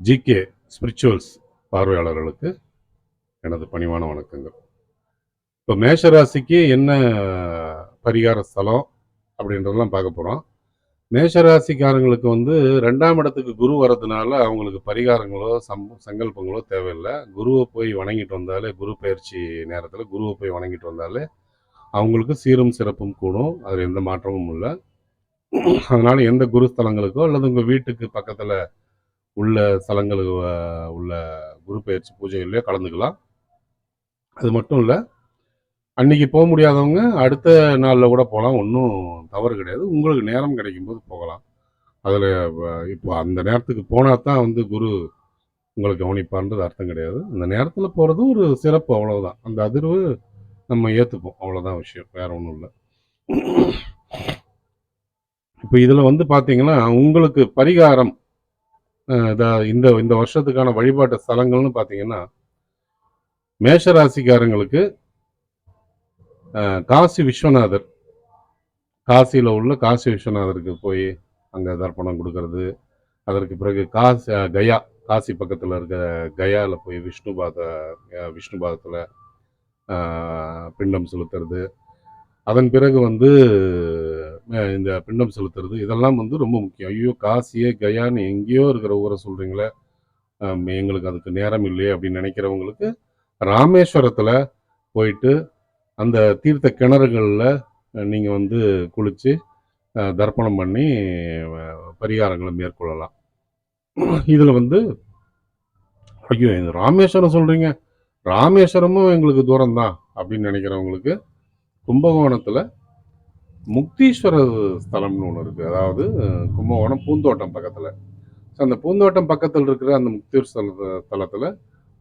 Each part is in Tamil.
ஜிகே ஸ்பிரிச்சுவல்ஸ் பார்வையாளர்களுக்கு எனது பணிவான வணக்கங்கள். இப்போ மேஷராசிக்கு என்ன பரிகார ஸ்தலம் அப்படின்றதெல்லாம் பார்க்க போகிறோம் மேஷராசிக்காரங்களுக்கு வந்து ரெண்டாம் இடத்துக்கு குரு வரதுனால அவங்களுக்கு பரிகாரங்களோ சம் சங்கல்பங்களோ தேவையில்லை. குருவை போய் வணங்கிட்டு வந்தாலே குரு பயிற்சி நேரத்தில் குருவை போய் வணங்கிட்டு வந்தாலே அவங்களுக்கு சீரும் சிறப்பும் கூடும். அதில் எந்த மாற்றமும் இல்லை. அதனால் எந்த குரு ஸ்தலங்களுக்கோ அல்லது உங்கள் வீட்டுக்கு பக்கத்தில் உள்ள ஸ்தலங்களுக்கு உள்ள குரு பயிற்சி பூஜைகள்லையோ கலந்துக்கலாம். அது மட்டும் இல்லை அன்னைக்கு போக முடியாதவங்க அடுத்த நாளில் கூட போகலாம் ஒன்றும் தவறு கிடையாது. உங்களுக்கு நேரம் கிடைக்கும்போது போகலாம். அதில் இப்போ அந்த நேரத்துக்கு போனால் தான் வந்து குரு உங்களை கவனிப்பான்றது அர்த்தம் கிடையாது. அந்த நேரத்தில் போகிறது ஒரு சிறப்பு அவ்வளோதான் அந்த அதிர்வு நம்ம ஏற்றுப்போம் அவ்வளோதான் விஷயம். வேற ஒன்றும் இல்லை. இப்போ இதில் வந்து பார்த்தீங்கன்னா உங்களுக்கு பரிகாரம் இந்த இந்த வருஷத்துக்கான வழிபாட்டு ஸ்தலங்கள்னு பார்த்தீங்கன்னா மேஷராசிக்காரங்களுக்கு காசி விஸ்வநாதர். காசியில் உள்ள காசி விஸ்வநாதருக்கு போய் அங்கே தர்ப்பணம் கொடுக்கறது. அதற்கு பிறகு காசி கயா காசி பக்கத்தில் இருக்க கயாவில் போய் விஷ்ணு பாத விஷ்ணு பாதத்தில் பிண்டம் செலுத்துறது. அதன் பிறகு வந்து இந்த பிண்டம் செலுத்துறது. இதெல்லாம் வந்து ரொம்ப முக்கியம். ஐயோ காசியே கயான்னு எங்கேயோ இருக்கிற ஊரை சொல்கிறீங்களே எங்களுக்கு அதுக்கு நேரம் இல்லையே அப்படின்னு நினைக்கிறவங்களுக்கு ராமேஸ்வரத்தில் போயிட்டு அந்த தீர்த்த கிணறுகளில் நீங்கள் வந்து குளித்து தர்ப்பணம் பண்ணி பரிகாரங்களை மேற்கொள்ளலாம். இதில் வந்து ஐயோ இந்த ராமேஸ்வரம் சொல்கிறீங்க ராமேஸ்வரமும் எங்களுக்கு தூரம் தான் அப்படின்னு நினைக்கிறவங்களுக்கு கும்பகோணத்தில் முக்தீஸ்வரர் ஸ்தலம்னு ஒன்று இருக்குது அதாவது கும்பகோணம் பூந்தோட்டம் பக்கத்தில். ஸோ அந்த பூந்தோட்டம் பக்கத்தில் இருக்கிற அந்த முக்தீஸ்வர ஸ்தலத்தில்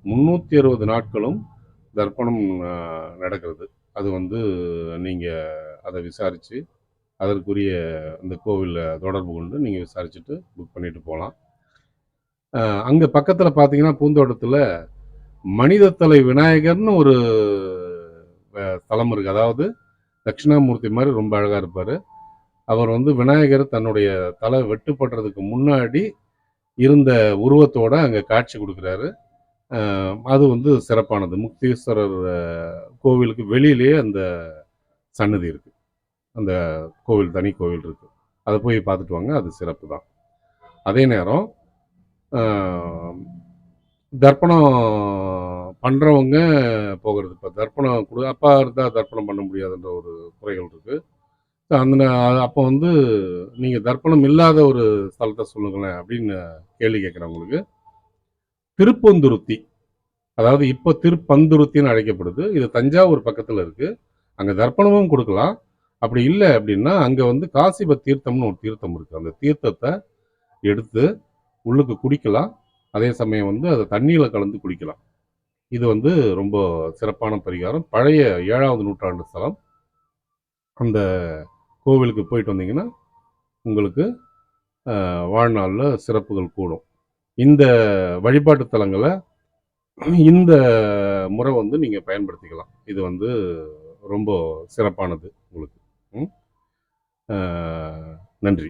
முந்நூற்றி அறுபது நாட்களும் தர்ப்பணம் நடக்கிறது. அது வந்து நீங்கள் அதை விசாரித்து அதற்குரிய அந்த கோவிலில் தொடர்பு கொண்டு நீங்கள் விசாரிச்சுட்டு புக் பண்ணிட்டு போகலாம் அங்கே பக்கத்தில் பார்த்தீங்கன்னா பூந்தோட்டத்தில் மனிதத்தலை விநாயகர்னு ஒரு தலம் ஸ்தலம் இருக்குது அதாவது தட்சிணாமூர்த்தி மாதிரி ரொம்ப அழகாக இருப்பார். அவர் வந்து விநாயகர் தன்னுடைய தலை வெட்டுப்படுறதுக்கு முன்னாடி இருந்த உருவத்தோட அங்கே காட்சி கொடுக்குறாரு. அது வந்து சிறப்பானது. முக்தீஸ்வரர் கோவிலுக்கு வெளியிலேயே அந்த சன்னதி இருக்குது அந்த கோவில் தனி கோவில் இருக்குது அதை போய் பார்த்துட்டு வாங்க. அது சிறப்பு தான். அதே நேரம் தர்ப்பணம் பண்ணுறவங்க போகிறது இப்போ தர்ப்பணம் கொடு அப்பா இருந்தால் தர்ப்பணம் பண்ண முடியாதுன்ற ஒரு குறைகள் இருக்குது அந்த அப்போ வந்து நீங்கள் தர்ப்பணம் இல்லாத ஒரு ஸ்தலத்தை சொல்லுங்களேன் அப்படின்னு கேள்வி கேட்குறவங்களுக்கு திருப்பந்துருத்தி அதாவது இப்போ திருப்பந்துருத்தின்னு அழைக்கப்படுது. இது தஞ்சாவூர் பக்கத்தில் இருக்குது அங்கே தர்ப்பணமும் கொடுக்கலாம். அப்படி இல்லை அப்படின்னா அங்கே வந்து காசிப தீர்த்தம்னு ஒரு தீர்த்தம் இருக்குது அந்த தீர்த்தத்தை எடுத்து உள்ளுக்கு குடிக்கலாம். அதே சமயம் வந்து அதை தண்ணியில் கலந்து குடிக்கலாம். இது வந்து ரொம்ப சிறப்பான பரிகாரம். பழைய ஏழாவது நூற்றாண்டு ஸ்தலம். அந்த கோவிலுக்கு போயிட்டு வந்தீங்கன்னா உங்களுக்கு வாழ்நாளில் சிறப்புகள் கூடும். இந்த வழிபாட்டு தலங்களை இந்த முறை வந்து நீங்கள் பயன்படுத்திக்கலாம். இது வந்து ரொம்ப சிறப்பானது உங்களுக்கு. நன்றி.